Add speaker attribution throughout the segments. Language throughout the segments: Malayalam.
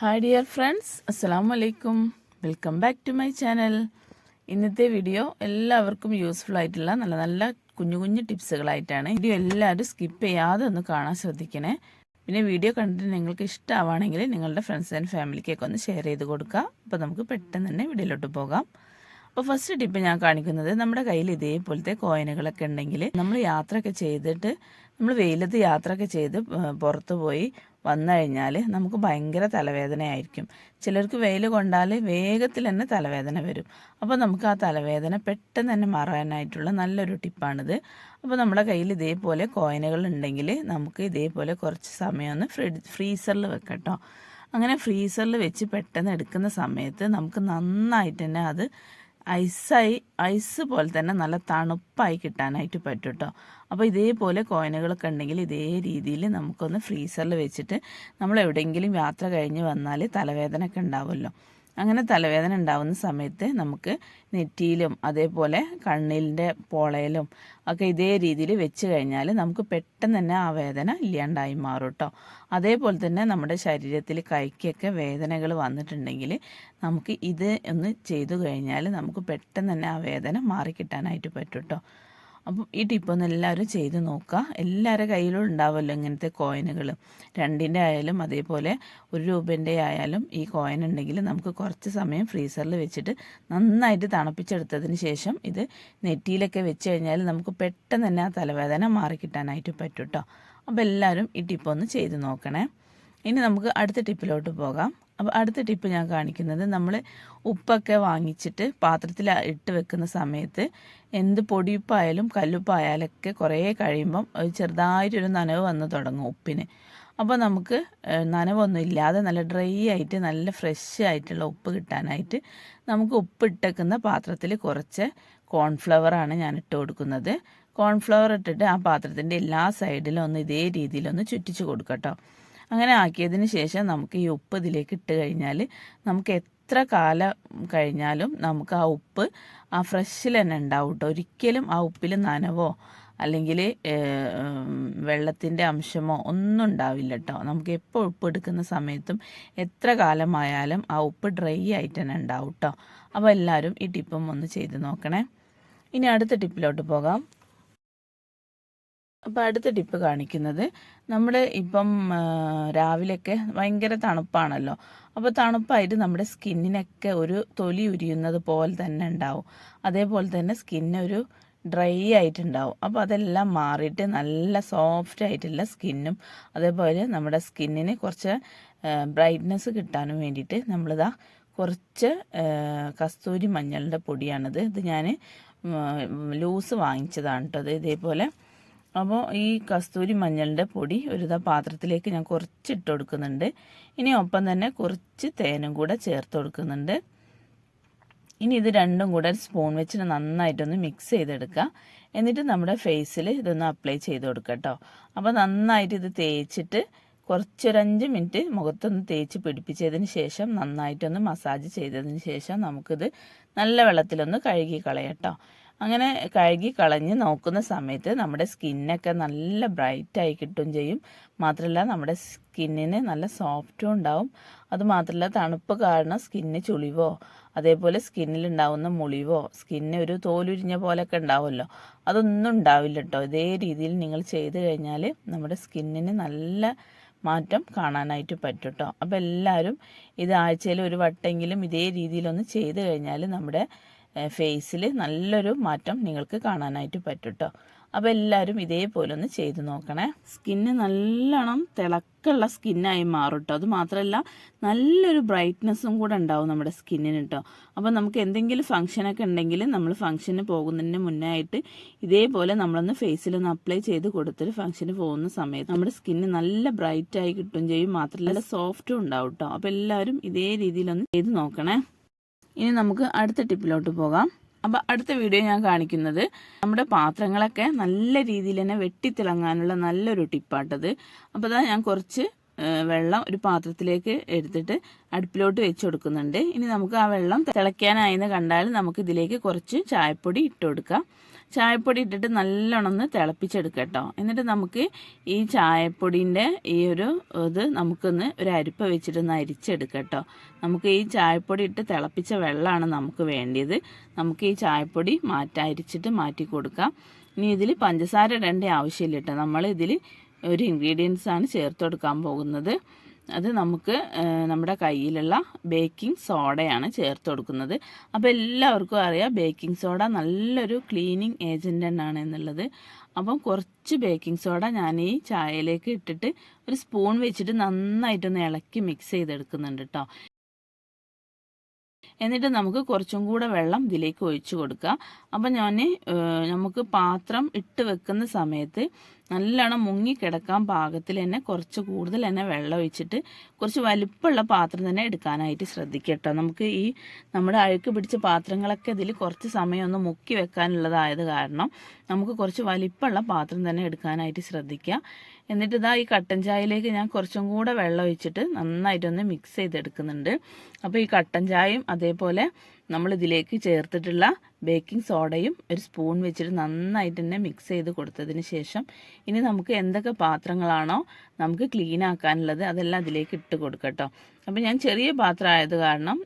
Speaker 1: ഹായ് ഡിയർ ഫ്രണ്ട്സ് അസ്സാം വലൈക്കും welcome back to my channel ഇന്നത്തെ വീഡിയോ എല്ലാവർക്കും യൂസ്ഫുൾ ആയിട്ടുള്ള നല്ല നല്ല കുഞ്ഞു കുഞ്ഞു ടിപ്സുകളായിട്ടാണ് വീഡിയോ എല്ലാവരും സ്കിപ്പ് ചെയ്യാതെ ഒന്ന് കാണാൻ ശ്രദ്ധിക്കണേ. പിന്നെ വീഡിയോ കണ്ടിട്ട് നിങ്ങൾക്ക് ഇഷ്ടമാണെങ്കിൽ നിങ്ങളുടെ ഫ്രണ്ട്സ് ആൻഡ് ഫാമിലിക്കൊക്കെ ഒന്ന് ഷെയർ ചെയ്ത് കൊടുക്കുക. അപ്പോൾ നമുക്ക് പെട്ടെന്ന് തന്നെ വീഡിയോയിലോട്ട് പോകാം. അപ്പോൾ ഫസ്റ്റ് ടിപ്പ് ഞാൻ കാണിക്കുന്നത് നമ്മുടെ കയ്യിൽ ഇതേപോലത്തെ കോയിനുകളൊക്കെ ഉണ്ടെങ്കിൽ നമ്മൾ യാത്രയൊക്കെ ചെയ്തിട്ട് നമ്മൾ വെയിലത്ത് യാത്രയൊക്കെ ചെയ്ത് പുറത്ത് പോയി വന്നു കഴിഞ്ഞാൽ നമുക്ക് ഭയങ്കര തലവേദനയായിരിക്കും. ചിലർക്ക് വെയിൽ കൊണ്ടാൽ വേഗത്തിൽ തന്നെ തലവേദന വരും. അപ്പോൾ നമുക്ക് ആ തലവേദന പെട്ടെന്ന് തന്നെ മാറാനായിട്ടുള്ള നല്ലൊരു ടിപ്പാണിത്. അപ്പോൾ നമ്മുടെ കയ്യിൽ ഇതേപോലെ കോയിനുകൾ ഉണ്ടെങ്കിൽ നമുക്ക് ഇതേപോലെ കുറച്ച് സമയം ഒന്ന് ഫ്രിഡ് ഫ്രീസറിൽ വെക്കട്ടോ. അങ്ങനെ ഫ്രീസറിൽ വെച്ച് പെട്ടെന്ന് എടുക്കുന്ന സമയത്ത് നമുക്ക് നന്നായിട്ട് തന്നെ അത് ഐസായി ഐസ് പോലെ തന്നെ നല്ല തണുപ്പായി കിട്ടാനായിട്ട് പറ്റും കേട്ടോ അപ്പോൾ ഇതേപോലെ കോയിനുകളൊക്കെ ഉണ്ടെങ്കിൽ ഇതേ രീതിയിൽ നമുക്കൊന്ന് ഫ്രീസറിൽ വെച്ചിട്ട് നമ്മൾ എവിടെയെങ്കിലും യാത്ര കഴിഞ്ഞ് വന്നാൽ തലവേദന ഒക്കെ ഉണ്ടാവുമല്ലോ. അങ്ങനെ തലവേദന ഉണ്ടാവുന്ന സമയത്ത് നമുക്ക് നെറ്റിയിലും അതേപോലെ കണ്ണിന്റെ പോളയിലും ഒക്കെ ഇതേ രീതിയിൽ വെച്ച് കഴിഞ്ഞാൽ നമുക്ക് പെട്ടെന്ന് തന്നെ ആ വേദന ഇല്ലാണ്ടായി മാറും കേട്ടോ അതേപോലെ തന്നെ നമ്മുടെ ശരീരത്തിൽ കൈക്കൊക്കെ വേദനകൾ വന്നിട്ടുണ്ടെങ്കിൽ നമുക്ക് ഇത് ഒന്ന് ചെയ്തു കഴിഞ്ഞാൽ നമുക്ക് പെട്ടെന്ന് തന്നെ ആ വേദന മാറിക്കിട്ടാനായിട്ട് പറ്റും കേട്ടോ അപ്പം ഈ ടിപ്പ് ഒന്ന് എല്ലാവരും ചെയ്ത് നോക്കുക. എല്ലാവരുടെ കയ്യിലും ഉണ്ടാവുമല്ലോ ഇങ്ങനത്തെ കോയിനുകൾ രണ്ടിന്റെ ആയാലും അതേപോലെ ഒരു രൂപേന്റെ ആയാലും ഈ കോയിൻ ഉണ്ടെങ്കിൽ നമുക്ക് കുറച്ച് സമയം ഫ്രീസറിൽ വെച്ചിട്ട് നന്നായിട്ട് തണുപ്പിച്ചെടുത്തതിന് ശേഷം ഇത് നെറ്റിയിലൊക്കെ വെച്ച് കഴിഞ്ഞാൽ നമുക്ക് പെട്ടെന്ന് തന്നെ ആ തലവേദന മാറിക്കിട്ടാനായിട്ട് പറ്റും കേട്ടോ അപ്പോൾ എല്ലാവരും ഈ ടിപ്പ് ഒന്ന് ചെയ്ത് നോക്കണേ. ഇനി നമുക്ക് അടുത്ത ടിപ്പിലോട്ട് പോകാം. അപ്പോൾ അടുത്ത ടിപ്പ് ഞാൻ കാണിക്കുന്നത് നമ്മൾ ഉപ്പൊക്കെ വാങ്ങിച്ചിട്ട് പാത്രത്തിൽ ഇട്ട് വെക്കുന്ന സമയത്ത് എന്ത് പൊടിയുപ്പായാലും കല്ലുപ്പായാലൊക്കെ കുറേ കഴിയുമ്പം ചെറുതായിട്ടൊരു നനവ് വന്ന് തുടങ്ങും ഉപ്പിന്. അപ്പോൾ നമുക്ക് നനവൊന്നും ഇല്ലാതെ നല്ല ഡ്രൈ ആയിട്ട് നല്ല ഫ്രഷ് ആയിട്ടുള്ള ഉപ്പ് കിട്ടാനായിട്ട് നമുക്ക് ഉപ്പ് ഇട്ടേക്കുന്ന പാത്രത്തിൽ കുറച്ച് കോൺഫ്ലവറാണ് ഞാൻ ഇട്ട് കൊടുക്കുന്നത്. കോൺഫ്ലവർ ഇട്ടിട്ട് ആ പാത്രത്തിന്റെ എല്ലാ സൈഡിലും ഒന്ന് ഇതേ രീതിയിലൊന്ന് ചുറ്റിച്ച് കൊടുക്കട്ടോ. അങ്ങനെ ആക്കിയതിന് ശേഷം നമുക്ക് ഈ ഉപ്പ് ഇതിലേക്ക് ഇട്ട് കഴിഞ്ഞാൽ നമുക്ക് എത്ര കാലം കഴിഞ്ഞാലും നമുക്ക് ആ ഉപ്പ് ആ ഫ്രഷിൽ തന്നെ ഉണ്ടാവും കേട്ടോ ഒരിക്കലും ആ ഉപ്പിൽ നനവോ അല്ലെങ്കിൽ വെള്ളത്തിന്റെ അംശമോ ഒന്നും ഉണ്ടാവില്ല കേട്ടോ നമുക്ക് എപ്പോൾ ഉപ്പ് എടുക്കുന്ന സമയത്തും എത്ര കാലമായാലും ആ ഉപ്പ് ഡ്രൈ ആയിട്ട് തന്നെ ഉണ്ടാവും കേട്ടോ അപ്പോൾ എല്ലാവരും ഈ ടിപ്പും ഒന്ന് ചെയ്ത് നോക്കണേ. ഇനി അടുത്ത ടിപ്പിലോട്ട് പോകാം. അപ്പോൾ അടുത്ത ടിപ്പ് കാണിക്കുന്നത് നമ്മൾ ഇപ്പം രാവിലെയൊക്കെ ഭയങ്കര തണുപ്പാണല്ലോ. അപ്പോൾ തണുപ്പായിട്ട് നമ്മുടെ സ്കിന്നിനൊക്കെ ഒരു തൊലി ഉരിയുന്നത് പോലെ തന്നെ ഉണ്ടാവും. അതേപോലെ തന്നെ സ്കിന്നൊരു ഡ്രൈ ആയിട്ടുണ്ടാവും. അപ്പോൾ അതെല്ലാം മാറിയിട്ട് നല്ല സോഫ്റ്റ് ആയിട്ടുള്ള സ്കിന്നും അതേപോലെ നമ്മുടെ സ്കിന്നിന് കുറച്ച് ബ്രൈറ്റ്നസ് കിട്ടാനും വേണ്ടിയിട്ട് നമ്മളിതാ കുറച്ച് കസ്തൂരി മഞ്ഞളുടെ പൊടിയാണിത്. ഇത് ഞാൻ ലൂസ് വാങ്ങിച്ചതാണ് കേട്ടോ. അത് ഇതേപോലെ അപ്പോൾ ഈ കസ്തൂരി മഞ്ഞളിന്റെ പൊടി ഒരു പാത്രത്തിലേക്ക് ഞാൻ കുറച്ച് ഇട്ട് കൊടുക്കുന്നുണ്ട്. ഇനി ഒപ്പം തന്നെ കുറച്ച് തേനും കൂടെ ചേർത്ത് കൊടുക്കുന്നുണ്ട്. ഇനി ഇത് രണ്ടും കൂടെ സ്പൂൺ വെച്ചിട്ട് നന്നായിട്ടൊന്ന് മിക്സ് ചെയ്തെടുക്കുക. എന്നിട്ട് നമ്മുടെ ഫേസിൽ ഇതൊന്ന് അപ്ലൈ ചെയ്ത് കൊടുക്കുക കേട്ടോ. അപ്പോൾ നന്നായിട്ട് ഇത് തേച്ചിട്ട് കുറച്ചൊരഞ്ച് മിനിറ്റ് മുഖത്തൊന്ന് തേച്ച് പിടിപ്പിച്ചതിന് ശേഷം നന്നായിട്ടൊന്ന് മസാജ് ചെയ്തതിന് ശേഷം നമുക്കിത് നല്ല വെള്ളത്തിലൊന്ന് കഴുകി കളയാം അങ്ങനെ കഴുകി കളഞ്ഞ് നോക്കുന്ന സമയത്ത് നമ്മുടെ സ്കിന്നൊക്കെ നല്ല ബ്രൈറ്റായി കിട്ടും ചെയ്യും. മാത്രമല്ല നമ്മുടെ സ്കിന്നിന് നല്ല സോഫ്റ്റും ഉണ്ടാവും. അതുമാത്രമല്ല തണുപ്പ് കാരണം സ്കിന്ന് ചുളിവോ അതേപോലെ സ്കിന്നിൽ ഉണ്ടാവുന്ന മുളിവോ സ്കിന്ന് ഒരു തോലുരിഞ്ഞ പോലെയൊക്കെ ഉണ്ടാവുമല്ലോ അതൊന്നും ഉണ്ടാവില്ല കേട്ടോ. ഇതേ രീതിയിൽ നിങ്ങൾ ചെയ്ത് കഴിഞ്ഞാൽ നമ്മുടെ സ്കിന്നിന് നല്ല മാറ്റം കാണാനായിട്ട് പറ്റും കേട്ടോ. അപ്പോൾ എല്ലാവരും ഇത് ആഴ്ചയിൽ ഒരു വട്ടെങ്കിലും ഇതേ രീതിയിലൊന്ന് ചെയ്ത് കഴിഞ്ഞാൽ നമ്മുടെ ഫേസിൽ നല്ലൊരു മാറ്റം നിങ്ങൾക്ക് കാണാനായിട്ട് പറ്റും കേട്ടോ അപ്പോൾ എല്ലാവരും ഇതേപോലെ ഒന്ന് ചെയ്ത് നോക്കണേ. സ്കിന്ന് നല്ലോണം തിളക്കമുള്ള സ്കിന്നായി മാറും കേട്ടോ അത് മാത്രമല്ല നല്ലൊരു ബ്രൈറ്റ്നെസ്സും കൂടെ ഉണ്ടാവും നമ്മുടെ സ്കിന്നിന് കേട്ടോ അപ്പോൾ നമുക്ക് എന്തെങ്കിലും ഫംഗ്ഷനൊക്കെ ഉണ്ടെങ്കിൽ നമ്മൾ ഫംഗ്ഷന് പോകുന്നതിന് മുന്നേ ആയിട്ട് ഇതേപോലെ നമ്മളൊന്ന് ഫേസിലൊന്ന് അപ്ലൈ ചെയ്ത് കൊടുത്തിട്ട് ഫംഗ്ഷന് പോകുന്ന സമയത്ത് നമ്മുടെ സ്കിന്ന് നല്ല ബ്രൈറ്റായി കിട്ടുകയും കിട്ടും ചെയ്യും. മാത്രമല്ല സോഫ്റ്റും ഉണ്ടാവും കേട്ടോ അപ്പോൾ എല്ലാവരും ഇതേ രീതിയിലൊന്ന് ചെയ്ത് നോക്കണേ. ഇനി നമുക്ക് അടുത്ത ടിപ്പിലോട്ട് പോകാം. അപ്പോൾ അടുത്ത വീഡിയോ ഞാൻ കാണിക്കുന്നത് നമ്മുടെ പാത്രങ്ങളൊക്കെ നല്ല രീതിയിൽ തന്നെ വെട്ടിത്തിളങ്ങാനുള്ള നല്ലൊരു ടിപ്പാട്ടത്. അപ്പോൾ അതാ ഞാൻ കുറച്ച് വെള്ളം ഒരു പാത്രത്തിലേക്ക് എടുത്തിട്ട് അടുപ്പിലോട്ട് വെച്ച് കൊടുക്കുന്നുണ്ട്. ഇനി നമുക്ക് ആ വെള്ളം തിളയ്ക്കാനായെന്ന് കണ്ടാൽ നമുക്ക് ഇതിലേക്ക് കുറച്ച് ചായപ്പൊടി ഇട്ട് കൊടുക്കാം. ചായപ്പൊടി ഇട്ടിട്ട് നല്ലോണം ഒന്ന് തിളപ്പിച്ചെടുക്കുക എന്നിട്ട് നമുക്ക് ഈ ചായപ്പൊടിന്റെ ഈ ഒരു ഇത് നമുക്കൊന്ന് ഒരു അരിപ്പ വെച്ചിട്ടൊന്ന് അരിച്ചെടുക്കട്ടോ കേട്ടോ നമുക്ക് ഈ ചായപ്പൊടി ഇട്ട് തിളപ്പിച്ച വെള്ളമാണ് നമുക്ക് വേണ്ടിയത്. നമുക്ക് ഈ ചായപ്പൊടി മാറ്റി അരിച്ചിട്ട് മാറ്റി കൊടുക്കാം. ഇനി ഇതിൽ പഞ്ചസാര ഇടേണ്ട ആവശ്യമില്ല കേട്ടോ നമ്മൾ ഇതിൽ ഒരു ഇൻഗ്രീഡിയൻസ് ആണ് ചേർത്ത് കൊടുക്കാൻ പോകുന്നത്. അത് നമുക്ക് നമ്മുടെ കയ്യിലുള്ള ബേക്കിംഗ് സോഡയാണ് ചേർത്ത് കൊടുക്കുന്നത്. അപ്പോൾ എല്ലാവർക്കും അറിയാം ബേക്കിംഗ് സോഡ നല്ലൊരു ക്ലീനിങ് ഏജന്റ് തന്നെയാണ് എന്നുള്ളത്. അപ്പം കുറച്ച് ബേക്കിംഗ് സോഡ ഞാൻ ഈ ചായയിലേക്ക് ഇട്ടിട്ട് ഒരു സ്പൂൺ വെച്ചിട്ട് നന്നായിട്ടൊന്ന് ഇളക്കി മിക്സ് ചെയ്തെടുക്കുന്നുണ്ട് കേട്ടോ എന്നിട്ട് നമുക്ക് കുറച്ചും കൂടെ വെള്ളം ഇതിലേക്ക് ഒഴിച്ചു കൊടുക്കാം. അപ്പം ഞാൻ നമുക്ക് പാത്രം ഇട്ട് വെക്കുന്ന സമയത്ത് നല്ലോണം മുങ്ങിക്കിടക്കാൻ പാകത്തിൽ തന്നെ കുറച്ച് കൂടുതൽ തന്നെ വെള്ളം ഒഴിച്ചിട്ട് കുറച്ച് വലിപ്പമുള്ള പാത്രം തന്നെ എടുക്കാനായിട്ട് ശ്രദ്ധിക്കട്ടോ. നമുക്ക് ഈ നമ്മുടെ അഴുക്ക് പിടിച്ച പാത്രങ്ങളൊക്കെ ഇതിൽ കുറച്ച് സമയം ഒന്ന് മുക്കി വെക്കാനുള്ളതായത് കാരണം നമുക്ക് കുറച്ച് വലിപ്പമുള്ള പാത്രം തന്നെ എടുക്കാനായിട്ട് ശ്രദ്ധിക്കുക എന്നിട്ട് ഇതാ ഈ കട്ടൻ ചായയിലേക്ക് ഞാൻ കുറച്ചും കൂടെ വെള്ളം ഒഴിച്ചിട്ട് നന്നായിട്ടൊന്ന് മിക്സ് ചെയ്തെടുക്കുന്നുണ്ട്. അപ്പോൾ ഈ കട്ടൻ ചായയും അതേപോലെ നമ്മൾ ഇതിലേക്ക് ചേർത്തിട്ടുള്ള ബേക്കിംഗ് സോഡയും ഒരു സ്പൂൺ വെച്ചിട്ട് നന്നായിട്ട് തന്നെ മിക്സ് ചെയ്ത് കൊടുത്തതിന് ശേഷം ഇനി നമുക്ക് എന്തൊക്കെ പാത്രങ്ങളാണോ നമുക്ക് ക്ലീൻ ആക്കാനുള്ളത് അതെല്ലാം അതിലേക്ക് ഇട്ട് കൊടുക്കട്ടോ അപ്പോൾ ഞാൻ ചെറിയ പാത്രം ആയത് കാരണം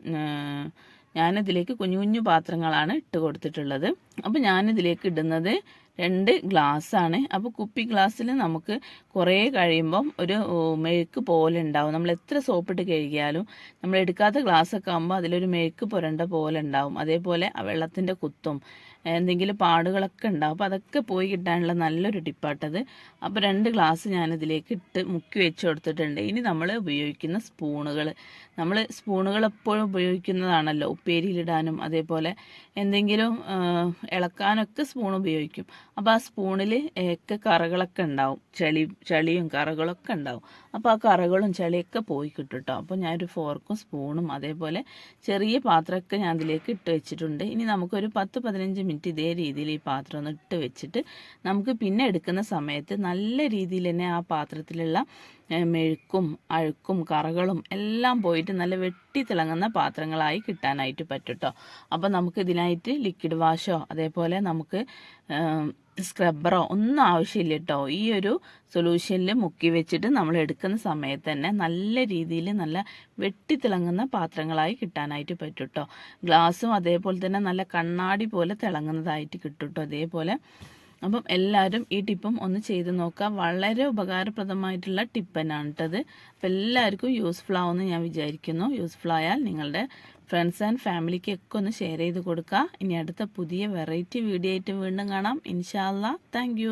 Speaker 1: ഞാനിതിലേക്ക് കുഞ്ഞു കുഞ്ഞു പാത്രങ്ങളാണ് ഇട്ട് കൊടുത്തിട്ടുള്ളത്. അപ്പോൾ ഞാനിതിലേക്ക് ഇടുന്നത് രണ്ട് ഗ്ലാസ്സാണ്. അപ്പോൾ കുപ്പി ഗ്ലാസ്സിൽ നമുക്ക് കുറേ കഴിയുമ്പം ഒരു മെഴുക്ക് പോലെ ഉണ്ടാവും. നമ്മൾ എത്ര സോപ്പിട്ട് കഴുകിയാലും നമ്മൾ എടുക്കാത്ത ഗ്ലാസ്സൊക്കെ ആകുമ്പോൾ അതിലൊരു മെഴുക്ക് പുരണ്ട പോലെ ഉണ്ടാവും. അതേപോലെ ആ വെള്ളത്തിന്റെ കുത്തും എന്തെങ്കിലും പാടുകളൊക്കെ ഉണ്ടാവും. അപ്പോൾ അതൊക്കെ പോയി കിട്ടാനുള്ള നല്ലൊരു ടിപ്പാട്ടത്. അപ്പോൾ രണ്ട് ഗ്ലാസ് ഞാനിതിലേക്ക് ഇട്ട് മുക്കി വെച്ച് കൊടുത്തിട്ടുണ്ട്. ഇനി നമ്മൾ ഉപയോഗിക്കുന്ന സ്പൂണുകൾ. നമ്മൾ സ്പൂണുകൾ എപ്പോഴും ഉപയോഗിക്കുന്നതാണല്ലോ. ഉപ്പേരിയിലിടാനും അതേപോലെ എന്തെങ്കിലും ഇളക്കാനൊക്കെ സ്പൂൺ ഉപയോഗിക്കും. അപ്പോൾ ആ സ്പൂണിൽ ഒക്കെ കറകളൊക്കെ ഉണ്ടാവും. ചെളി ചെളിയും കറകളൊക്കെ ഉണ്ടാവും. അപ്പോൾ ആ കറകളും ചെളിയൊക്കെ പോയി കിട്ടും കേട്ടോ അപ്പോൾ ഞാനൊരു ഫോർക്കും സ്പൂണും അതേപോലെ ചെറിയ പാത്രമൊക്കെ ഞാൻ അതിലേക്ക് ഇട്ട് വെച്ചിട്ടുണ്ട്. ഇനി നമുക്കൊരു പത്ത് പതിനഞ്ച് മിനിറ്റ് ഇതേ രീതിയിൽ ഈ പാത്രം ഒന്ന് ഇട്ട് വെച്ചിട്ട് നമുക്ക് പിന്നെ എടുക്കുന്ന സമയത്ത് നല്ല രീതിയിൽ തന്നെ ആ പാത്രത്തിലുള്ള മെഴുക്കും അഴുക്കും കറകളും എല്ലാം പോയിട്ട് നല്ല വെട്ടി തിളങ്ങുന്ന പാത്രങ്ങളായി കിട്ടാനായിട്ട് പറ്റും കേട്ടോ അപ്പോൾ നമുക്ക് ഇതിനായിട്ട് ലിക്വിഡ് വാഷോ അതേപോലെ നമുക്ക് സ്ക്രബ്ബറോ ഒന്നും ആവശ്യമില്ല കേട്ടോ ഈ ഒരു സൊല്യൂഷനിൽ മുക്കി വെച്ചിട്ട് നമ്മൾ എടുക്കുന്ന സമയത്ത് തന്നെ നല്ല രീതിയിൽ നല്ല വെട്ടിത്തിളങ്ങുന്ന പാത്രങ്ങളായി കിട്ടാനായിട്ട് പറ്റും കേട്ടോ ഗ്ലാസ്സും അതേപോലെ തന്നെ നല്ല കണ്ണാടി പോലെ തിളങ്ങുന്നതായിട്ട് കിട്ടും കേട്ടോ അതേപോലെ അപ്പം എല്ലാവരും ഈ ടിപ്പും ഒന്ന് ചെയ്ത് നോക്കുക. വളരെ ഉപകാരപ്രദമായിട്ടുള്ള ടിപ്പ് തന്നെയാണ് കേട്ടത് അപ്പം എല്ലാവർക്കും യൂസ്ഫുൾ ആവുമെന്ന് ഞാൻ വിചാരിക്കുന്നു. യൂസ്ഫുൾ ആയാൽ നിങ്ങളുടെ ഫ്രണ്ട്സ് ആൻഡ് ഫാമിലിക്കൊക്കെ ഒന്ന് ഷെയർ ചെയ്ത് കൊടുക്കുക. ഇനി അടുത്ത പുതിയ വെറൈറ്റി വീഡിയോ ആയിട്ട് വീണ്ടും കാണാം. ഇൻഷാല്ല താങ്ക്